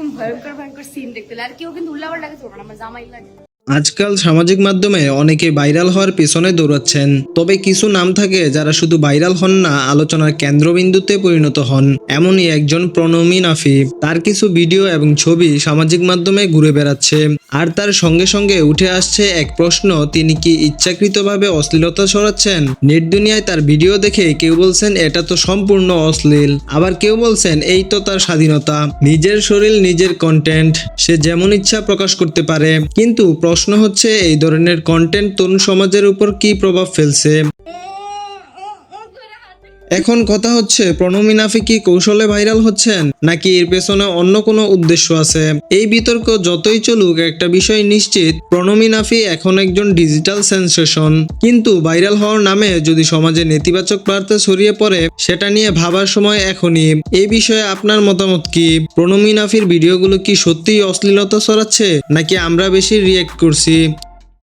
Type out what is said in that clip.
এরকম ভয়ঙ্কর ভয়ঙ্কর সিন দেখতে আর কেউ কিন্তু উল্লাবার লাগে আমার জামাই লাগে। আজকাল সামাজিক মাধ্যমে অনেকে ভাইরাল হওয়ার পেছনে দৌড়াচ্ছেন। তবে কিছু নাম থাকে যারা শুধু ভাইরাল হন না, আলোচনার কেন্দ্রবিন্দুতে পরিণত হন। এমনই একজন প্রণমী নাফি তার কিছু ভিডিও এবং ছবি সামাজিক মাধ্যমে ঘুরে বেড়াচ্ছে। আর তার সঙ্গে সঙ্গে উঠে আসছে এক প্রশ্ন, তিনি কি ইচ্ছাকৃতভাবে অশ্লীলতা ছড়াচ্ছেন? নেট দুনিয়ায় তার ভিডিও দেখে কেউ বলছেন, এটা তো সম্পূর্ণ অশ্লীল। আবার কেউ বলছেন, এই তো তার স্বাধীনতা, নিজের শরীর, নিজের কন্টেন্ট সে যেমন ইচ্ছা প্রকাশ করতে পারে। কিন্তু প্রশ্ন হচ্ছে, এই ধরনের কন্টেন্ট তরুণ সমাজের উপর কি প্রভাব ফেলছে? এখন কথা হচ্ছে প্রণমী নাফি কি কৌশলে ভাইরাল হচ্ছেন, নাকি এর পেছনে অন্য কোনো উদ্দেশ্য আছে? এই বিতর্ক যতই চলুক, একটা বিষয় নিশ্চিত প্রণমী নাফি এখন একজন ডিজিটাল সেন্সেশন। কিন্তু ভাইরাল হওয়ার নামে যদি সমাজে নেতিবাচক বার্তা ছড়িয়ে পড়ে, সেটা নিয়ে ভাবার সময় এখনই। এই বিষয়ে আপনার মতামত কি? প্রণমী নাফির ভিডিওগুলো কি সত্যিই অশ্লীলতা ছড়াচ্ছে, নাকি আমরা বেশি রিয়েক্ট করছি?